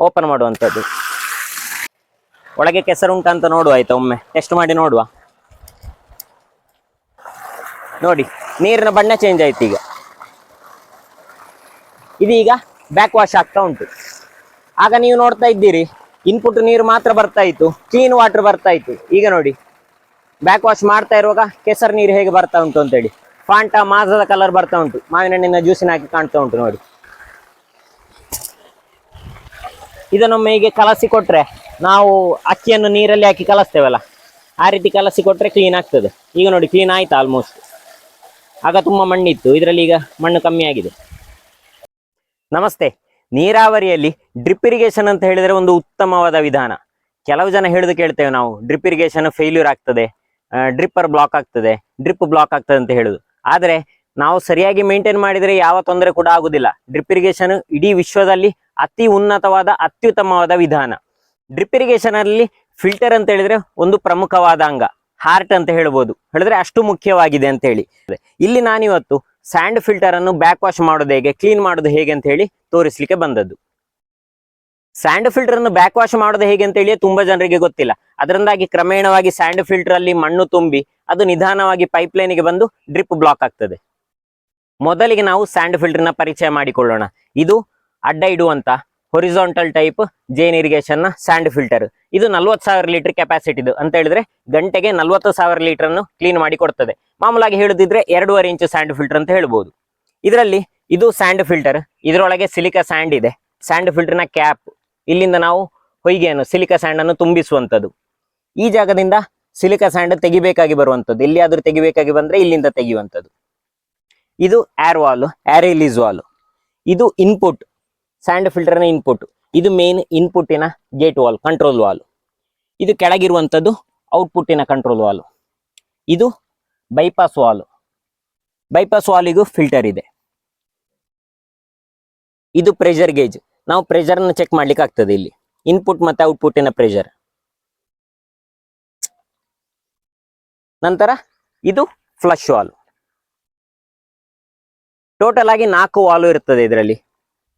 Open ಮಾಡುವಂಥದ್ದು. ಒಳಗೆ ಕೆಸರು ಉಂಟಂತ ನೋಡುವ ಆಯ್ತಾ ಒಮ್ಮೆ. ಟೆಸ್ಟ್ ಮಾಡಿ ನೋಡುವ. ನೋಡಿ, ನೀರಿನ ಬಣ್ಣ ಚೇಂಜ್ ಆಯ್ತು ಈಗ. ಇದೀಗ ಬ್ಯಾಕ್ ವಾಶ್ ಆಗ್ತಾ ಉಂಟು. ಆಗ ನೀವು ನೋಡ್ತಾ ಇದ್ದೀರಿ ಇನ್ಪುಟ್ ನೀರು ಮಾತ್ರ ಬರ್ತಾ ಇತ್ತು ಕ್ಲೀನ್ ವಾಟರ್ ಬರ್ತಾ ಇತ್ತು. ಈಗ ನೋಡಿ ಬ್ಯಾಕ್ ವಾಶ್ ಮಾಡ್ತಾ ಇರುವಾಗ ಕೆಸರು ನೀರು ಹೇಗೆ ಬರ್ತಾ ಉಂಟು ಅಂತೇಳಿ. ಫಾಂಟಾ ಮಾಜದ ಕಲರ್ ಬರ್ತಾ ಉಂಟು. ಮಾವಿನ ಹಣ್ಣಿನ ಜ್ಯೂಸಿನ ಹಾಕಿ ಕಾಣ್ತಾ ಉಂಟು ನೋಡಿ. ಇದನ್ನೊಮ್ಮೆ ಹೀಗೆ ಕಲಸಿ ಕೊಟ್ರೆ ನಾವು ಅಕ್ಕಿಯನ್ನು ನೀರಲ್ಲಿ ಹಾಕಿ ಕಲಸ್ತೇವಲ್ಲ? ಆ ರೀತಿ ಕಲಸಿ ಕೊಟ್ರೆ ಕ್ಲೀನ್ ಆಗ್ತದೆ. ಈಗ ನೋಡಿ ಕ್ಲೀನ್ ಆಯ್ತು ಆಲ್ಮೋಸ್ಟ್ ಆಗ ತುಂಬಾ ಮಣ್ಣಿತ್ತು. ಇದರಲ್ಲಿ ಈಗ ಮಣ್ಣು ಕಮ್ಮಿ ಆಗಿದೆ. ನಮಸ್ತೆ. ನೀರಾವರಿಯಲ್ಲಿ ಡ್ರಿಪ್ ಇರಿಗೇಷನ್ ಅಂತ ಹೇಳಿದ್ರೆ ಒಂದು ಉತ್ತಮವಾದ ವಿಧಾನ. ಕೆಲವು ಜನ ಹೇಳಿದು ಕೇಳ್ತೇವೆ ನಾವು ಡ್ರಿಪ್ ಇರಿಗೇಷನ್ ಫೇಲ್ಯೂರ್ ಆಗ್ತದೆ ಡ್ರಿಪ್ಪರ್ ಬ್ಲಾಕ್ ಆಗ್ತದೆ ಡ್ರಿಪ್ ಬ್ಲಾಕ್ ಆಗ್ತದೆ ಅಂತ ಹೇಳುದು. ಆದರೆ ನಾವು ಸರಿಯಾಗಿ ಮೇಂಟೈನ್ ಮಾಡಿದರೆ ಯಾವ ತೊಂದರೆ ಕೂಡ ಆಗುದಿಲ್ಲ. ಡ್ರಿಪ್ ಇರಿಗೇಷನ್ ಇಡೀ ವಿಶ್ವದಲ್ಲಿ ಅತಿ ಉನ್ನತವಾದ, ಅತ್ಯುತ್ತಮವಾದ ವಿಧಾನ. ಡ್ರಿಪ್ ಇರಿಗೇಷನ್ ಅಲ್ಲಿ ಫಿಲ್ಟರ್ ಅಂತ ಹೇಳಿದ್ರೆ ಒಂದು ಪ್ರಮುಖವಾದ ಅಂಗ. ಹಾರ್ಟ್ ಅಂತ ಹೇಳ್ಬೋದು. ಹೇಳಿದ್ರೆ ಅಷ್ಟು ಮುಖ್ಯವಾಗಿದೆ ಅಂತ ಹೇಳಿ. ಇಲ್ಲಿ ನಾನಿವತ್ತು ಸ್ಯಾಂಡ್ ಫಿಲ್ಟರ್ ಅನ್ನು ಬ್ಯಾಕ್ ವಾಶ್ ಮಾಡೋದು ಹೇಗೆ ಕ್ಲೀನ್ ಮಾಡೋದು ಹೇಗೆ ಅಂತ ಹೇಳಿ ತೋರಿಸ್ಲಿಕ್ಕೆ ಬಂದದ್ದು. ಸ್ಯಾಂಡ್ ಫಿಲ್ಟರ್ ಅನ್ನು ಬ್ಯಾಕ್ ವಾಶ್ ಮಾಡೋದು ಹೇಗೆ ಅಂತ ಹೇಳಿ ತುಂಬಾ ಜನರಿಗೆ ಗೊತ್ತಿಲ್ಲ. ಅದರಿಂದಾಗಿ ಕ್ರಮೇಣವಾಗಿ ಸ್ಯಾಂಡ್ ಫಿಲ್ಟರ್ ಅಲ್ಲಿ ಮಣ್ಣು ತುಂಬಿ ಅದು ನಿಧಾನವಾಗಿ ಪೈಪ್ ಲೈನ್ಗೆ ಬಂದು ಡ್ರಿಪ್ ಬ್ಲಾಕ್ ಆಗ್ತದೆ. ಮೊದಲಿಗೆ ನಾವು ಸ್ಯಾಂಡ್ ಫಿಲ್ಟರ್ನ ಪರಿಚಯ ಮಾಡಿಕೊಳ್ಳೋಣ. ಇದು ಅಡ್ಡ ಇಡುವಂತ ಹೊರಿಸಾಂಟಲ್ ಟೈಪ್ ಜೇನ್ ಇರಿಗೇಷನ್ನ ಸ್ಯಾಂಡ್ ಫಿಲ್ಟರ್ ಇದು ನಲ್ವತ್ತು ಸಾವಿರ ಲೀಟರ್ ಕೆಪಾಸಿಟಿದು ಅಂತ ಹೇಳಿದ್ರೆ ಗಂಟೆಗೆ ನಲ್ವತ್ತು ಸಾವಿರ ಲೀಟರ್ ಅನ್ನು ಕ್ಲೀನ್ ಮಾಡಿ ಕೊಡ್ತದೆ. ಮಾಮೂಲಾಗಿ ಹೇಳುದಿದ್ರೆ ಎರಡೂವರೆ ಇಂಚು ಸ್ಯಾಂಡ್ ಫಿಲ್ಟರ್ ಅಂತ ಹೇಳ್ಬೋದು. ಇದರಲ್ಲಿ ಇದು ಸ್ಯಾಂಡ್ ಫಿಲ್ಟರ್ ಇದರೊಳಗೆ ಸಿಲಿಕಾ ಸ್ಯಾಂಡ್ ಇದೆ. ಸ್ಯಾಂಡ್ ಫಿಲ್ಟರ್ನ ಕ್ಯಾಪ್ ಇಲ್ಲಿಂದ ನಾವು ಹೊಯ್ಗೆಯನ್ನು ಸಿಲಿಕಾ ಸ್ಯಾಂಡ್ ಅನ್ನು ತುಂಬಿಸುವಂತದ್ದು ಈ ಜಾಗದಿಂದ ಸಿಲಿಕಾ ಸ್ಯಾಂಡ್ ತೆಗಿಬೇಕಾಗಿ ಬರುವಂಥದ್ದು. ಎಲ್ಲಿಯಾದ್ರೂ ತೆಗಿಬೇಕಾಗಿ ಬಂದ್ರೆ ಇಲ್ಲಿಂದ ತೆಗೆಯುವಂಥದ್ದು. ಇದು air valve air release valve ಇದು ಇನ್ಪುಟ್ ಸ್ಯಾಂಡ್ ಫಿಲ್ಟರ್ನ ಇನ್ಪುಟ್ ಇದು ಮೇನ್ ಇನ್ಪುಟ್ಟಿನ ಗೇಟ್ ವಾಲ್ ಕಂಟ್ರೋಲ್ ವಾಲ್ ಇದು ಕೆಳಗಿರುವಂಥದ್ದು ಔಟ್ಪುಟ್ಟಿನ ಕಂಟ್ರೋಲ್ ವಾಲ್ ಇದು ಬೈಪಾಸ್ ವಾಲ್ ಬೈಪಾಸ್ ವಾಲಿಗೂ ಫಿಲ್ಟರ್ ಇದೆ. ಇದು ಪ್ರೆಷರ್ ಗೇಜ್ ನಾವು ಪ್ರೆಷರ್ನ ಚೆಕ್ ಮಾಡ್ಲಿಕ್ಕೆ ಆಗ್ತದೆ ಇಲ್ಲಿ. ಇನ್ಪುಟ್ ಮತ್ತೆ ಔಟ್ಪುಟ್ಟಿನ ಪ್ರೆಷರ್ ನಂತರ ಇದು ಫ್ಲಶ್ ವಾಲ್ ಟೋಟಲ್ ಆಗಿ ನಾಲ್ಕು ವಾಲು ಇರ್ತದೆ ಇದರಲ್ಲಿ.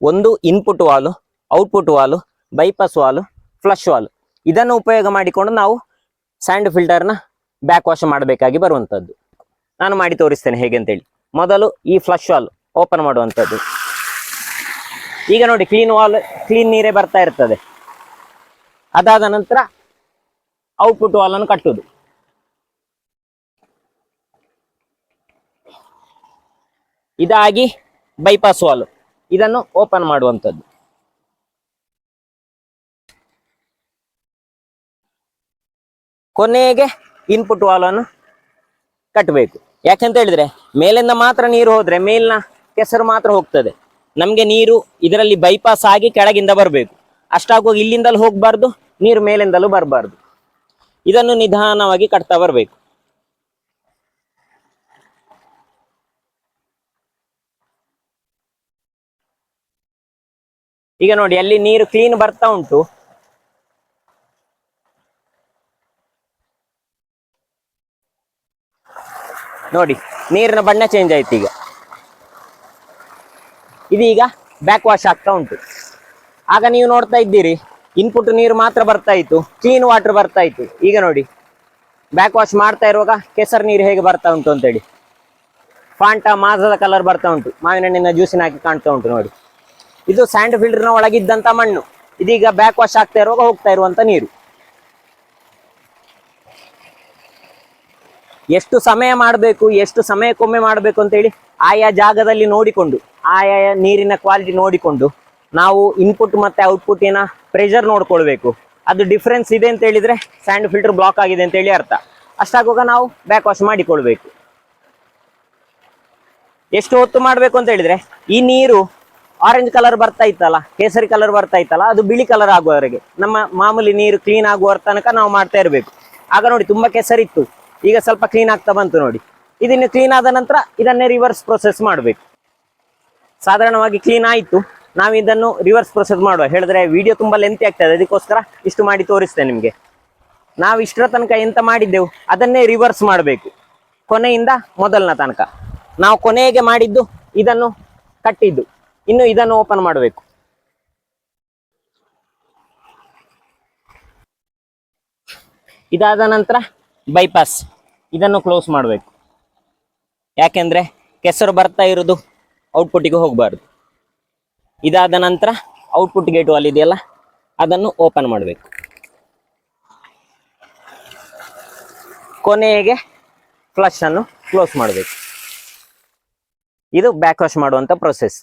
ಒಂದು input valve output valve bypass valve flush valve. ಇದನ್ನು ಉಪಯೋಗ ಮಾಡಿಕೊಂಡು ನಾವು ಸ್ಯಾಂಡ್ ಫಿಲ್ಟರ್ನ ಬ್ಯಾಕ್ ವಾಶ್ ಮಾಡಬೇಕಾಗಿ ಬರುವಂಥದ್ದು. ನಾನು ಮಾಡಿ ತೋರಿಸ್ತೇನೆ ಹೇಗೆ ಅಂತೇಳಿ. ಮೊದಲು ಈ ಫ್ಲಶ್ ವಾಲ್ ಓಪನ್ ಮಾಡುವಂಥದ್ದು. ಈಗ ನೋಡಿ ಕ್ಲೀನ್ ವಾಲ್ ಕ್ಲೀನ್ ನೀರೇ ಬರ್ತಾ ಇರ್ತದೆ. ಅದಾದ ನಂತರ ಔಟ್ಪುಟ್ ವಾಲನ್ನು ಅನ್ನು ಇದಾಗಿ ಬೈಪಾಸ್ ವಾಲ್ ಇದನ್ನು ಓಪನ್ ಮಾಡುವಂಥದ್ದು. ಕೊನೆಗೆ ಇನ್ಪುಟ್ ವಾಲನ್ನು ಕಟ್ಟಬೇಕು. ಯಾಕಂತ ಹೇಳಿದ್ರೆ, ಮೇಲಿಂದ ಮಾತ್ರ ನೀರು ಹೋದ್ರೆ ಮೇಲಿನ ಕೆಸರು ಮಾತ್ರ ಹೋಗ್ತದೆ. ನಮಗೆ ನೀರು ಇದರಲ್ಲಿ ಬೈಪಾಸ್ ಆಗಿ ಕೆಳಗಿಂದ ಬರಬೇಕು. ಅಷ್ಟಾಗುವಾಗ ಇಲ್ಲಿಂದಲೂ ಹೋಗಬಾರ್ದು, ನೀರು ಮೇಲಿಂದಲೂ ಬರಬಾರ್ದು. ಇದನ್ನು ನಿಧಾನವಾಗಿ ಕಟ್ತಾ ಬರಬೇಕು. ಈಗ ನೋಡಿ, ಅಲ್ಲಿ ನೀರು ಕ್ಲೀನ್ ಬರ್ತಾ ಉಂಟು. ನೋಡಿ, ನೀರಿನ ಬಣ್ಣ ಚೇಂಜ್ ಆಯ್ತು ಈಗ. ಇದೀಗ ಬ್ಯಾಕ್ ವಾಶ್ ಆಗ್ತಾ ಉಂಟು. ಆಗ ನೀವು ನೋಡ್ತಾ ಇದ್ದೀರಿ ಇನ್ಪುಟ್ ನೀರು ಮಾತ್ರ ಬರ್ತಾ ಇತ್ತು ಕ್ಲೀನ್ ವಾಟರ್ ಬರ್ತಾ ಇತ್ತು. ಈಗ ನೋಡಿ ಬ್ಯಾಕ್ ವಾಶ್ ಮಾಡ್ತಾ ಇರುವಾಗ ಕೆಸರು ನೀರು ಹೇಗೆ ಬರ್ತಾ ಉಂಟು ಅಂತೇಳಿ. ಫಾಂಟಾ ಮಾಸದ ಕಲರ್ ಬರ್ತಾ ಉಂಟು. ಮಾವಿನ ಹಣ್ಣಿನ ಜ್ಯೂಸಿನ ಹಾಕಿ ಕಾಣ್ತಾ ಉಂಟು ನೋಡಿ. ಇದು ಸ್ಯಾಂಡ್ ಫಿಲ್ಟರ್ನ ಒಳಗಿದ್ದಂತ ಮಣ್ಣು. ಇದೀಗ ಬ್ಯಾಕ್ ವಾಶ್ ಆಗ್ತಾ ಇರುವಾಗ ಹೋಗ್ತಾ ಇರುವಂತ ನೀರು. ಎಷ್ಟು ಸಮಯ ಮಾಡಬೇಕು, ಎಷ್ಟು ಸಮಯಕ್ಕೊಮ್ಮೆ ಮಾಡಬೇಕು ಅಂತೇಳಿ ಆಯಾ ಜಾಗದಲ್ಲಿ ನೋಡಿಕೊಂಡು, ಆಯಾ ನೀರಿನ ಕ್ವಾಲಿಟಿ ನೋಡಿಕೊಂಡು ನಾವು ಇನ್ಪುಟ್ ಮತ್ತೆ ಔಟ್ಪುಟ್ಟಿನ ಪ್ರೆಷರ್ ನೋಡ್ಕೊಳ್ಬೇಕು. ಅದು ಡಿಫ್ರೆನ್ಸ್ ಇದೆ ಅಂತ ಹೇಳಿದ್ರೆ ಸ್ಯಾಂಡ್ ಫಿಲ್ಟರ್ ಬ್ಲಾಕ್ ಆಗಿದೆ ಅಂತ ಹೇಳಿ ಅರ್ಥ. ಅಷ್ಟಾಗುವಾಗ ನಾವು ಬ್ಯಾಕ್ ವಾಶ್ ಮಾಡಿಕೊಳ್ಬೇಕು. ಎಷ್ಟು ಹೊತ್ತು ಮಾಡಬೇಕು ಅಂತ ಹೇಳಿದ್ರೆ ಈ ನೀರು ಆರೆಂಜ್ ಕಲರ್ ಬರ್ತಾ ಇತ್ತಲ್ಲ ಕೇಸರಿ ಕಲರ್ ಬರ್ತಾ ಇತ್ತಲ್ಲ ಅದು ಬಿಳಿ ಕಲರ್ ಆಗುವವರೆಗೆ. ನಮ್ಮ ಮಾಮೂಲಿ ನೀರು ಕ್ಲೀನ್ ಆಗುವ ತನಕ ನಾವು ಮಾಡ್ತಾ ಇರಬೇಕು. ಆಗ ನೋಡಿ, ತುಂಬಾ ಕೆಸರಿತ್ತು ಈಗ ಸ್ವಲ್ಪ ಕ್ಲೀನ್ ಆಗ್ತಾ ಬಂತು ನೋಡಿ. ಇದನ್ನು ಕ್ಲೀನ್ ಆದ ನಂತರ ಇದನ್ನೇ ರಿವರ್ಸ್ ಪ್ರೊಸೆಸ್ ಮಾಡಬೇಕು. ಸಾಧಾರಣವಾಗಿ ಕ್ಲೀನ್ ಆಯಿತು. ನಾವು ಇದನ್ನು ರಿವರ್ಸ್ ಪ್ರೊಸೆಸ್ ಮಾಡುವ. ಹೇಳಿದ್ರೆ ವಿಡಿಯೋ ತುಂಬಾ ಲೆಂತಿ ಆಗ್ತದೆ. ಅದಕ್ಕೋಸ್ಕರ ಇಷ್ಟು ಮಾಡಿ ತೋರಿಸ್ತೇನೆ ನಿಮಗೆ. ನಾವು ಇಷ್ಟರ ತನಕ ಎಂತ ಮಾಡಿದ್ದೆವು? ಅದನ್ನೇ ರಿವರ್ಸ್ ಮಾಡಬೇಕು. ಕೊನೆಯಿಂದ ಮೊದಲನ ತನಕ. ನಾವು ಕೊನೆಗೆ ಮಾಡಿದ್ದು ಇದನ್ನು ಕಟ್ಟಿದ್ದು. ಇನ್ನು ಇದನ್ನು ಓಪನ್ ಮಾಡಬೇಕು. ಇದಾದ ನಂತರ ಬೈಪಾಸ್ ಇದನ್ನು ಕ್ಲೋಸ್ ಮಾಡಬೇಕು. ಯಾಕೆಂದ್ರೆ ಕೆಸರು ಬರ್ತಾ ಇರೋದು ಔಟ್ಪುಟ್ಗೆ ಹೋಗಬಾರ್ದು. ಇದಾದ ನಂತರ ಔಟ್ಪುಟ್ ಗೇಟ್ ಅಲ್ಲಿದೆಯಲ್ಲ ಇದೆಯಲ್ಲ, ಅದನ್ನು ಓಪನ್ ಮಾಡಬೇಕು. ಕೊನೆಗೆ ಫ್ಲಶ್ ಅನ್ನು ಕ್ಲೋಸ್ ಮಾಡಬೇಕು. ಇದು ಬ್ಯಾಕ್ ವಾಶ್ ಮಾಡುವಂಥ ಪ್ರೊಸೆಸ್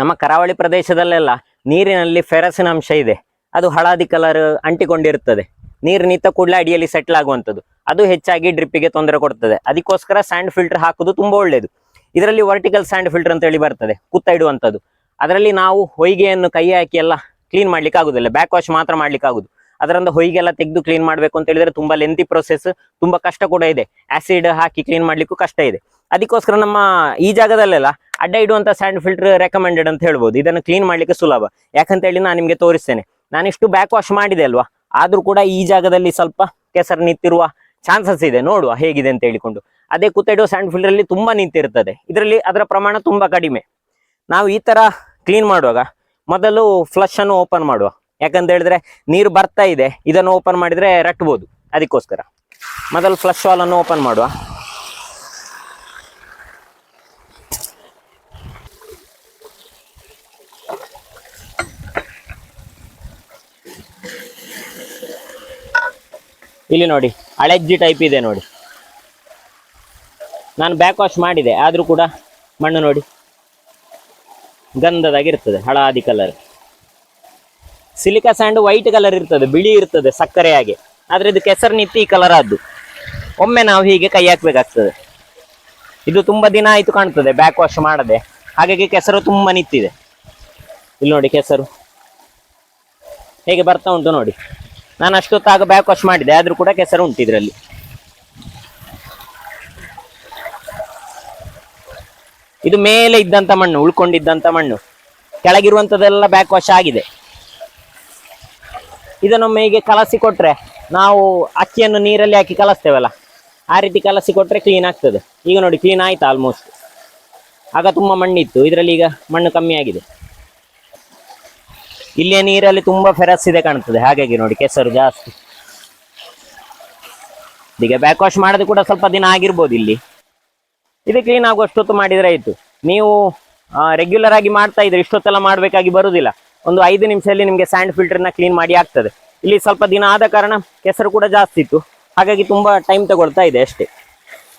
ನಮ್ಮ ಕರಾವಳಿ ಪ್ರದೇಶದಲ್ಲೆಲ್ಲ ನೀರಿನಲ್ಲಿ ಫೆರಸಿನ ಅಂಶ ಇದೆ. ಅದು ಹಳದಿ ಕಲರ್ ಅಂಟಿಕೊಂಡಿರುತ್ತದೆ. ನೀರು ನಿಂತ ಕೂಡಲೇ ಅಡಿಯಲ್ಲಿ ಸೆಟ್ಲ್ ಆಗುವಂಥದ್ದು. ಅದು ಹೆಚ್ಚಾಗಿ ಡ್ರಿಪ್ಪಿಗೆ ತೊಂದರೆ ಕೊಡ್ತದೆ. ಅದಕ್ಕೋಸ್ಕರ ಸ್ಯಾಂಡ್ ಫಿಲ್ಟರ್ ಹಾಕೋದು ತುಂಬಾ ಒಳ್ಳೆಯದು ಇದರಲ್ಲಿ ವರ್ಟಿಕಲ್ ಸ್ಯಾಂಡ್ ಫಿಲ್ಟರ್ ಅಂತ ಹೇಳಿ ಬರ್ತದೆ. ಕುತ್ತ ಇಡುವಂಥದ್ದು. ಅದರಲ್ಲಿ ನಾವು ಹೊಯ್ಗೆಯನ್ನು ಕೈ ಹಾಕಿ ಎಲ್ಲ ಕ್ಲೀನ್ ಮಾಡ್ಲಿಕ್ಕೆ ಆಗೋದಿಲ್ಲ. ಬ್ಯಾಕ್ ವಾಶ್ ಮಾತ್ರ ಮಾಡ್ಲಿಕ್ಕೆ ಆಗುದು. ಅದರಿಂದ ಹೊಯ್ಗೆಲ್ಲ ತೆಗೆದು ಕ್ಲೀನ್ ಮಾಡಬೇಕು ಅಂತ ಹೇಳಿದ್ರೆ ತುಂಬಾ ಲೆಂತಿ ಪ್ರೊಸೆಸ್ ತುಂಬಾ ಕಷ್ಟ ಕೂಡ ಇದೆ. ಆಸಿಡ್ ಹಾಕಿ ಕ್ಲೀನ್ ಮಾಡ್ಲಿಕ್ಕೂ ಕಷ್ಟ ಇದೆ. ಅದಕ್ಕೋಸ್ಕರ ನಮ್ಮ ಈ ಜಾಗದಲ್ಲೆಲ್ಲ ಅಡ್ಡ ಇಡುವಂತ ಸ್ಯಾಂಡ್ ಫಿಲ್ಟರ್ ರೆಕಮೆಂಡೆಡ್ ಅಂತ ಹೇಳ್ಬೋದು. ಇದನ್ನು ಕ್ಲೀನ್ ಮಾಡ್ಲಿಕ್ಕೆ ಸುಲಭ. ಯಾಕಂತ ಹೇಳಿ ನಾನು ನಿಮಗೆ ತೋರಿಸ್ತೇನೆ. ನಾನಿಷ್ಟು ಬ್ಯಾಕ್ ವಾಶ್ ಮಾಡಿದೆ ಅಲ್ವಾ? ಆದ್ರೂ ಕೂಡ ಈ ಜಾಗದಲ್ಲಿ ಸ್ವಲ್ಪ ಕೆಸರು ನಿಂತಿರುವ ಚಾನ್ಸಸ್ ಇದೆ. ನೋಡುವ ಹೇಗಿದೆ ಅಂತ ಹೇಳಿಕೊಂಡು. ಅದೇ ಕುತ್ತಿಡುವ ಸ್ಯಾಂಡ್ ಫಿಲ್ಟರ್ ಅಲ್ಲಿ ತುಂಬಾ ನಿಂತಿರ್ತದೆ. ಇದರಲ್ಲಿ ಅದರ ಪ್ರಮಾಣ ತುಂಬಾ ಕಡಿಮೆ. ನಾವು ಈ ತರ ಕ್ಲೀನ್ ಮಾಡುವಾಗ ಮೊದಲು ಫ್ಲಶ್ ಅನ್ನು ಓಪನ್ ಮಾಡುವ. ಯಾಕಂತ ಹೇಳಿದ್ರೆ ನೀರು ಬರ್ತಾ ಇದೆ. ಇದನ್ನು ಓಪನ್ ಮಾಡಿದ್ರೆ ರಟ್ಬೋದು. ಅದಕ್ಕೋಸ್ಕರ. ಮೊದಲು ಫ್ಲಶ್ ವಾಲ್ ಅನ್ನು ಓಪನ್ ಮಾಡುವ. ಇಲ್ಲಿ ನೋಡಿ ಹಳೆಜ್ಜಿ ಟೈಪ್ ಇದೆ ನೋಡಿ. ನಾನು ಬ್ಯಾಕ್ ವಾಶ್ ಮಾಡಿದೆ, ಆದರೂ ಕೂಡ ಮಣ್ಣು ನೋಡಿ. ಗಂಧದಾಗಿರ್ತದೆ, ಹಳಾದಿ colour silica sand white colour ಇರ್ತದೆ, ಬಿಳಿ ಇರ್ತದೆ, ಸಕ್ಕರೆ ಹಾಗೆ. ಆದ್ರೆ ಇದು ಕೆಸರು ನಿತ್ತಿ ಈ ಕಲರ್ ಆದ್ದು. ಒಮ್ಮೆ ನಾವು ಹೀಗೆ ಕೈ ಹಾಕ್ಬೇಕಾಗ್ತದೆ. ಇದು ತುಂಬ ದಿನ ಆಯಿತು ಕಾಣ್ತದೆ ಬ್ಯಾಕ್ ವಾಶ್ ಮಾಡದೆ. ಹಾಗಾಗಿ ಕೆಸರು ತುಂಬ ನಿಂತಿದೆ. ಇಲ್ಲಿ ನೋಡಿ ಕೆಸರು. ಹೇಗೆ ಬರ್ತಾ ಉಂಟು ನೋಡಿ. ನಾನು ಅಷ್ಟೊತ್ತಾಗ ಬ್ಯಾಕ್ ವಾಶ್ ಮಾಡಿದೆ, ಆದ್ರೂ ಕೂಡ ಕೆಸರು ಉಂಟು ಇದರಲ್ಲಿ. ಇದು ಮೇಲೆ ಇದ್ದಂತ ಮಣ್ಣು, ಉಳ್ಕೊಂಡಿದ್ದಂತ ಮಣ್ಣು. ಕೆಳಗಿರುವಂಥದ್ದೆಲ್ಲ ಬ್ಯಾಕ್ ವಾಶ್ ಆಗಿದೆ. ಇದನ್ನೊಮ್ಮೆ ಹೀಗೆ ಕಲಸಿ ಕೊಟ್ರೆ, ನಾವು ಅಕ್ಕಿಯನ್ನು ನೀರಲ್ಲಿ ಹಾಕಿ ಕಲಸ್ತೇವಲ್ಲ, ಆ ರೀತಿ ಕಲಸಿ ಕೊಟ್ರೆ ಕ್ಲೀನ್ ಆಗ್ತದೆ. ಈಗ ನೋಡಿ ಕ್ಲೀನ್ ಆಯ್ತು ಆಲ್ಮೋಸ್ಟ್ ಆಗ ತುಂಬಾ ಮಣ್ಣಿತ್ತು, ಇದರಲ್ಲಿ ಈಗ ಮಣ್ಣು ಕಮ್ಮಿ ಆಗಿದೆ. ಇಲ್ಲಿಯ ನೀರಲ್ಲಿ ತುಂಬಾ ಫೆರಸ್ ಇದೆ ಕಾಣ್ತದೆ. ಹಾಗಾಗಿ ನೋಡಿ, ಕೆಸರು ಜಾಸ್ತಿ. ಈಗ ಬ್ಯಾಕ್ ವಾಶ್ ಮಾಡೋದು ಕೂಡ ಸ್ವಲ್ಪ ದಿನ ಆಗಿರ್ಬೋದು ಇಲ್ಲಿ. ಇದು ಕ್ಲೀನ್ ಆಗುವಷ್ಟೊತ್ತು ಮಾಡಿದ್ರೆ ಆಯ್ತು. ನೀವು ರೆಗ್ಯುಲರ್ ಆಗಿ ಮಾಡ್ತಾ ಇದ್ರೆ ಇಷ್ಟೊತ್ತೆಲ್ಲ ಮಾಡಬೇಕಾಗಿ ಬರುವುದಿಲ್ಲ ಒಂದು ಐದು ನಿಮಿಷದಲ್ಲಿ ನಿಮಗೆ ಸ್ಯಾಂಡ್ ಫಿಲ್ಟರ್ನ ಕ್ಲೀನ್ ಮಾಡಿ ಆಗ್ತದೆ. ಇಲ್ಲಿ ಸ್ವಲ್ಪ ದಿನ ಆದ ಕಾರಣ ಕೆಸರು ಕೂಡ ಜಾಸ್ತಿ ಇತ್ತು. ಹಾಗಾಗಿ ತುಂಬಾ ಟೈಮ್ ತಗೊಳ್ತಾ ಇದೆ ಅಷ್ಟೇ.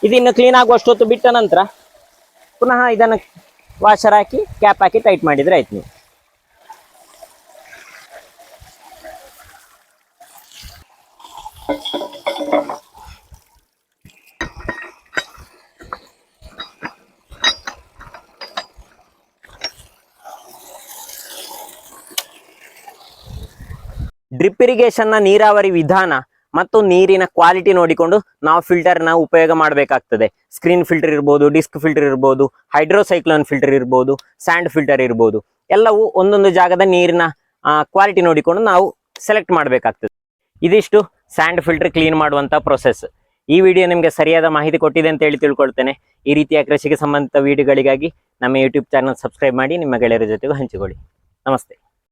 ಇದಿನ್ನು ಕ್ಲೀನ್ ಆಗುವಷ್ಟೊತ್ತು ಬಿಟ್ಟ ನಂತರ ಪುನಃ ಇದನ್ನು ವಾಷರ್ ಹಾಕಿ ಕ್ಯಾಪ್ ಹಾಕಿ ಟೈಟ್ ಮಾಡಿದರೆ ಆಯ್ತು ನೀವು. ಡ್ರಿಪ್ ಇರಿಗೇಷನ್ನ ನೀರಾವರಿ ವಿಧಾನ ಮತ್ತು ನೀರಿನ ಕ್ವಾಲಿಟಿ ನೋಡಿಕೊಂಡು ನಾವು ಫಿಲ್ಟರ್ನ ಉಪಯೋಗ ಮಾಡಬೇಕಾಗ್ತದೆ. ಸ್ಕ್ರೀನ್ ಫಿಲ್ಟರ್ ಇರ್ಬೋದು, ಡಿಸ್ಕ್ ಫಿಲ್ಟರ್ ಇರ್ಬೋದು, ಹೈಡ್ರೋಸೈಕ್ಲೋನ್ ಫಿಲ್ಟರ್ ಇರ್ಬೋದು, ಸ್ಯಾಂಡ್ ಫಿಲ್ಟರ್ ಇರ್ಬೋದು, ಎಲ್ಲವೂ ಒಂದೊಂದು ಜಾಗದ ನೀರಿನ ಕ್ವಾಲಿಟಿ ನೋಡಿಕೊಂಡು ನಾವು ಸೆಲೆಕ್ಟ್ ಮಾಡಬೇಕಾಗ್ತದೆ. ಇದಿಷ್ಟು ಸ್ಯಾಂಡ್ ಫಿಲ್ಟರ್ ಕ್ಲೀನ್ ಮಾಡುವಂತ ಪ್ರೊಸೆಸ್. ಈ ವಿಡಿಯೋ ನಿಮಗೆ ಸರಿಯಾದ ಮಾಹಿತಿ ಕೊಟ್ಟಿದೆ ಅಂತ ಹೇಳಿ ತಿಳ್ಕೊಳ್ತೇನೆ. ಈ ರೀತಿಯ ಕೃಷಿಗೆ ಸಂಬಂಧಿತ ವಿಡಿಯೋಗಳಿಗಾಗಿ ನಮ್ಮ ಯೂಟ್ಯೂಬ್ ಚಾನಲ್ ಸಬ್ಸ್ಕ್ರೈಬ್ ಮಾಡಿ ನಿಮ್ಮ ಗೆಳೆಯರ ಜೊತೆಗೂ ಹಂಚಿಕೊಳ್ಳಿ. ನಮಸ್ತೆ.